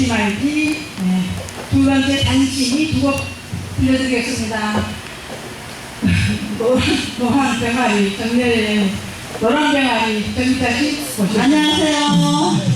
잊지 말기 네. 두 번째 단신이 두곡 들려드리겠습니다. 노- 노란 병아리 정렬의 노란 병아리 정자 씨 모십니다. 안녕하세요.